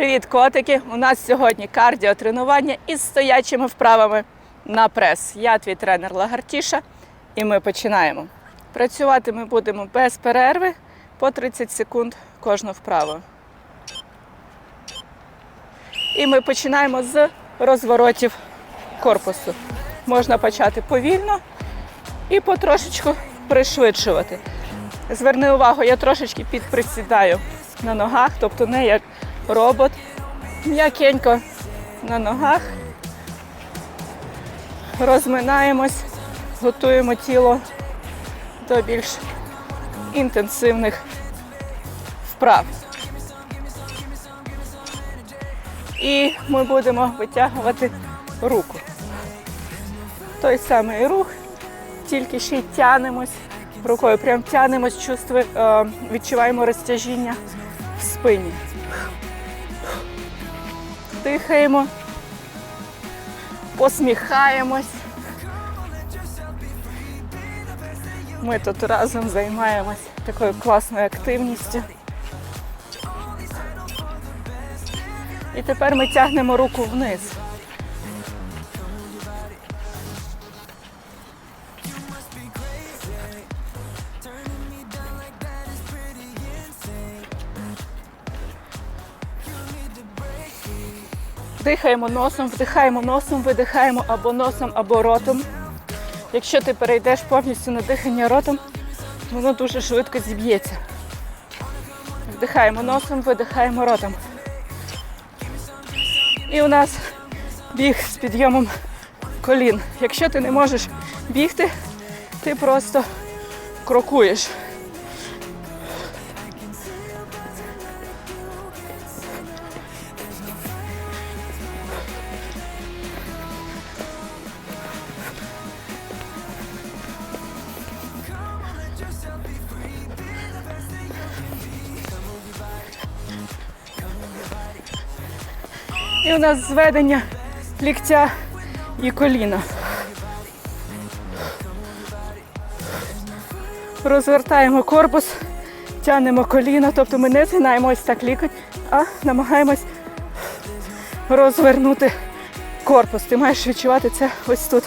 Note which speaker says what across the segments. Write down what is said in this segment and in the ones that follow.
Speaker 1: Привіт, котики! У нас сьогодні кардіотренування із стоячими вправами на прес. Я твій тренер Лагартіша, і ми починаємо. Працювати ми будемо без перерви по 30 секунд кожну вправу. І ми починаємо з розворотів корпусу. Можна почати повільно і потрошечку пришвидшувати. Зверни увагу, я трошечки підприсідаю на ногах, тобто не як робот. М'якенько на ногах. Розминаємось, готуємо тіло до більш інтенсивних вправ. І ми будемо витягувати руку. Той самий рух, тільки ще й тянемось рукою. Прям тянемось, чувствує, е, відчуваємо розтяжіння в спині. Дихаємо, посміхаємось. Ми тут разом займаємось такою класною активністю. І тепер ми тягнемо руку вниз. Дихаємо носом, вдихаємо носом, видихаємо або носом, або ротом. Якщо ти перейдеш повністю на дихання ротом, воно дуже швидко зіб'ється. Вдихаємо носом, видихаємо ротом. І у нас біг з підйомом колін. Якщо ти не можеш бігти, ти просто крокуєш. І у нас зведення ліктя і коліна. Розвертаємо корпус, тягнемо коліна, тобто ми не згинаємо ось так лікоть, а намагаємось розвернути корпус. Ти маєш відчувати це ось тут.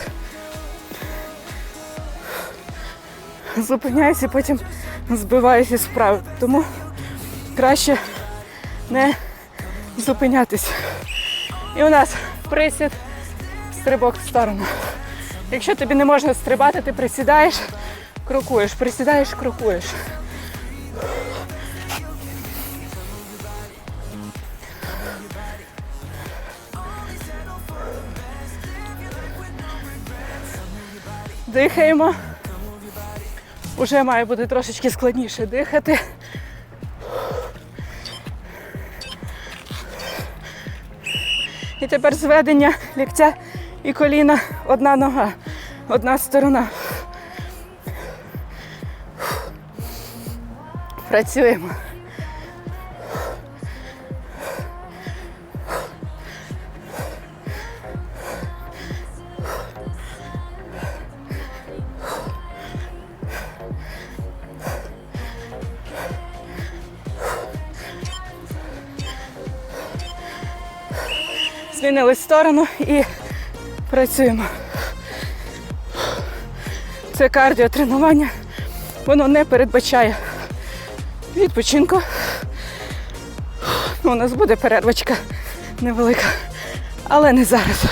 Speaker 1: Зупиняюся потім збиваюся з вправи. Тому краще не зупинятись. І у нас присід, стрибок в сторону. Якщо тобі не можна стрибати, ти присідаєш, крокуєш, присідаєш, крокуєш. Дихаємо. Уже має бути трошечки складніше дихати. І тепер зведення ліктя і коліна одна нога, одна сторона. Працюємо. Змінили сторону і працюємо. Це кардіотренування. Воно не передбачає відпочинку. У нас буде перервочка невелика, але не зараз.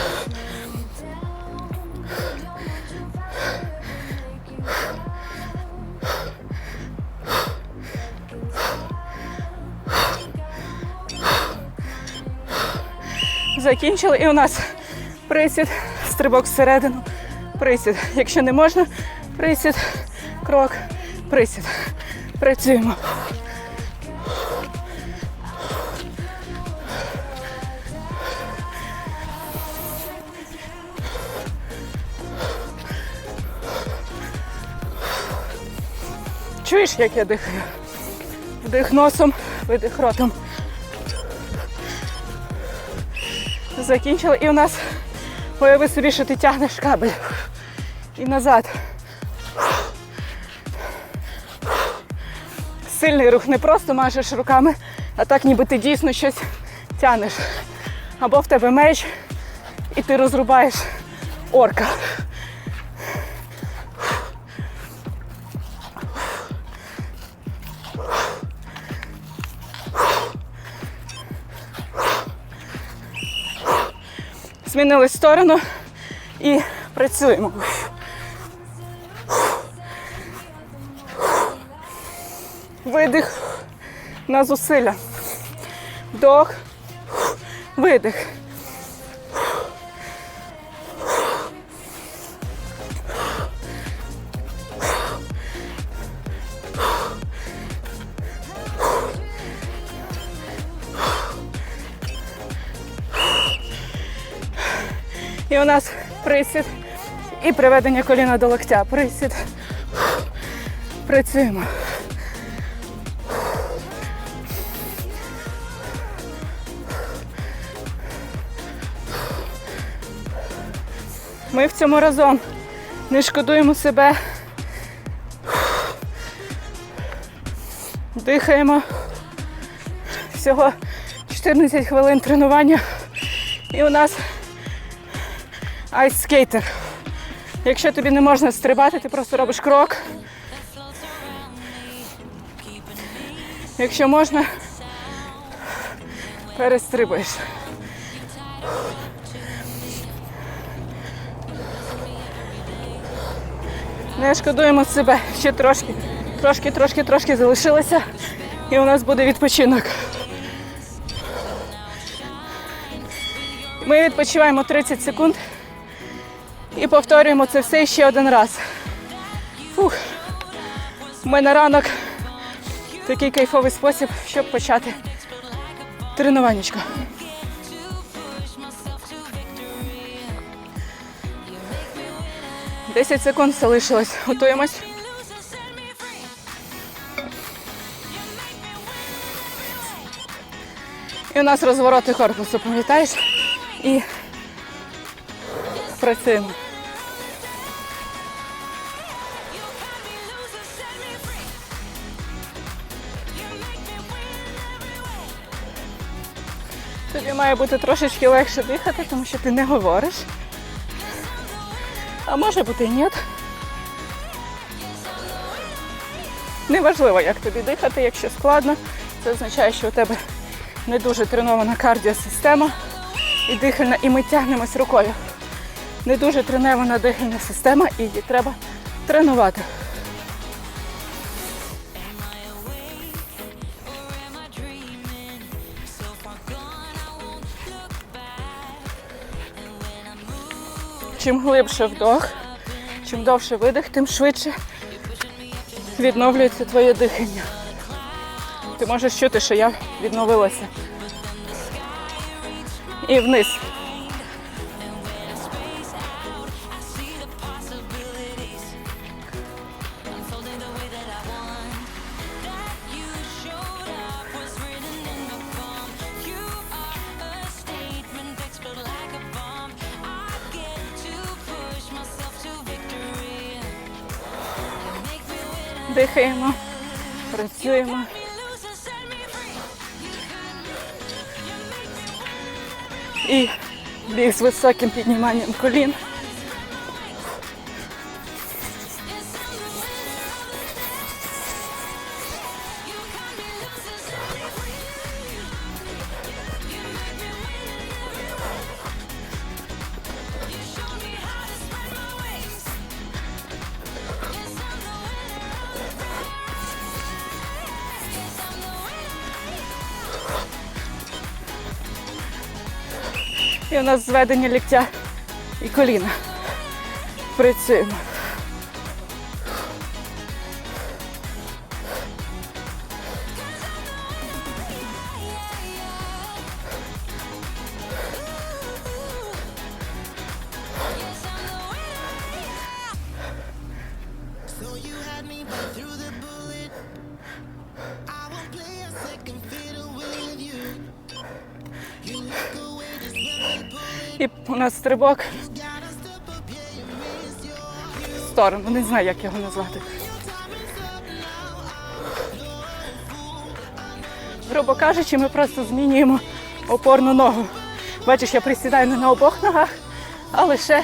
Speaker 1: Закінчили і у нас присід, стрибок всередину, присід. Якщо не можна, присід, крок, присід. Працюємо. Чуєш, як я дихаю? Вдих носом, видих ротом. Закінчили. І у нас уяви собі, що ти тягнеш кабель. І назад. Сильний рух, не просто мажеш руками, а так ніби ти дійсно щось тянеш. Або в тебе меч, і ти розрубаєш орка. Змінили сторону і працюємо. Видих на зусилля. Вдох, видих. І у нас присід і приведення коліна до локтя. Присід. Працюємо. Ми в цьому разом не шкодуємо себе. Дихаємо. Всього 14 хвилин тренування. І у нас айскейтер. Якщо тобі не можна стрибати, ти просто робиш крок. Якщо можна, перестрибуєш. Не шкодуємо себе. Ще трошки, трошки, трошки, трошки залишилося. І у нас буде відпочинок. Ми відпочиваємо 30 секунд і повторюємо це все ще один раз. Фух. Ми на ранок такий кайфовий спосіб, щоб почати тренуваннячко. Десять секунд залишилось. Готуємось. І у нас розвороти корпусу, пам'ятаєш? І працюємо. Тобі має бути трошечки легше дихати, тому що ти не говориш. А може бути і ні. Неважливо, як тобі дихати, якщо складно. Це означає, що у тебе не дуже тренована кардіосистема і дихальна, і ми тягнемось рукою. Не дуже тренована дихальна система, і її треба тренувати. Чим глибше вдох, чим довше видих, тим швидше відновлюється твоє дихання. Ти можеш чути, що я відновилася. І вниз. Дихаємо, працюємо. І біг з високим підніманням колін. І у нас зведення ліктя і коліна. Працюємо. У нас стрибок в сторону. Не знаю, як його назвати. Грубо кажучи, ми просто змінюємо опорну ногу. Бачиш, я присідаю не на обох ногах, а лише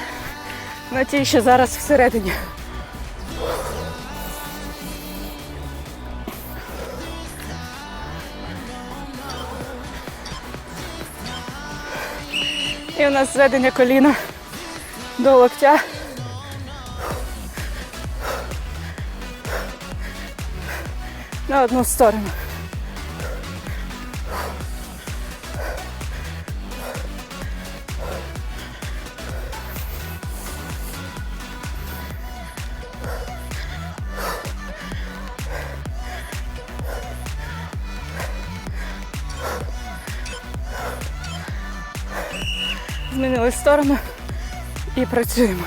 Speaker 1: на тій, що зараз всередині. І у нас зведення коліна до локтя. На одну сторону. Змінили сторону і працюємо.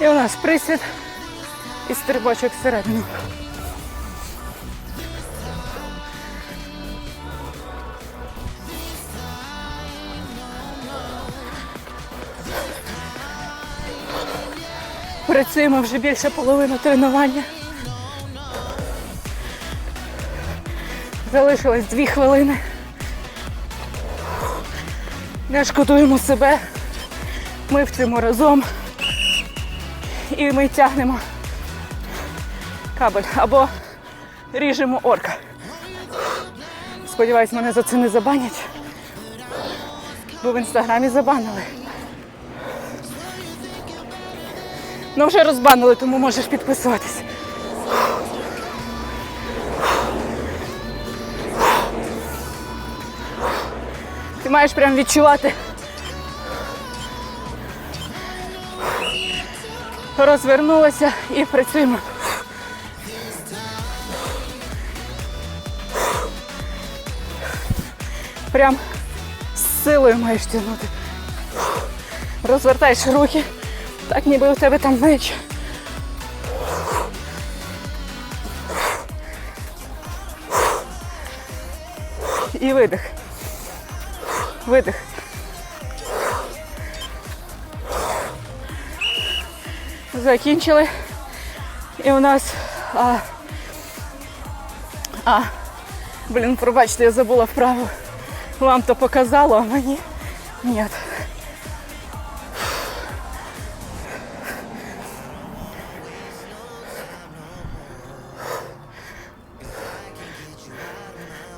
Speaker 1: І у нас присід і стрибочок всередину. Працюємо вже більше половини тренування. Залишилось дві хвилини. Не шкодуємо себе. Ми вчимо разом і ми тягнемо кабель або ріжемо орка. Сподіваюсь, мене за це не забанять, бо в інстаграмі забанили. Ну вже розбанили, тому можеш підписуватись. Ти маєш прям відчувати. Розвернулася і працюємо. Прям з силою маєш тягнути. Розвертаєш руки, так ніби у тебе там меч. І видих. Видих. Закінчили. І у нас. А, а, блін, пробачте, я забула вправо. Вам то показало, а мені ні.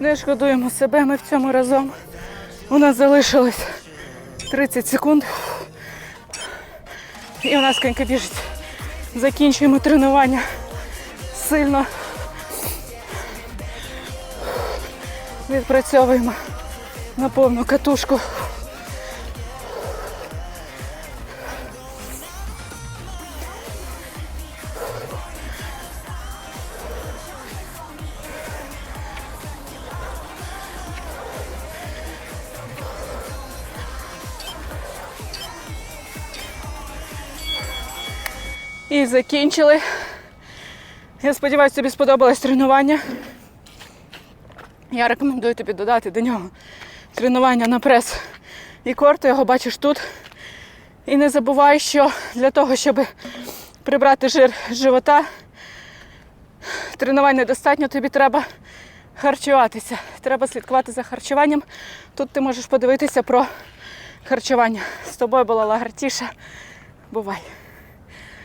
Speaker 1: Не шкодуємо себе, ми в цьому разом. У нас залишилось 30 секунд. І у нас конька біжить. Закінчуємо тренування сильно. Відпрацьовуємо на повну катушку. Закінчили. Я сподіваюся, тобі сподобалось тренування. Я рекомендую тобі додати до нього тренування на прес і кор, ти його бачиш тут. І не забувай, що для того, щоб прибрати жир з живота, тренувань недостатньо, тобі треба харчуватися. Треба слідкувати за харчуванням. Тут ти можеш подивитися про харчування. З тобою була Лагартіша. Бувай!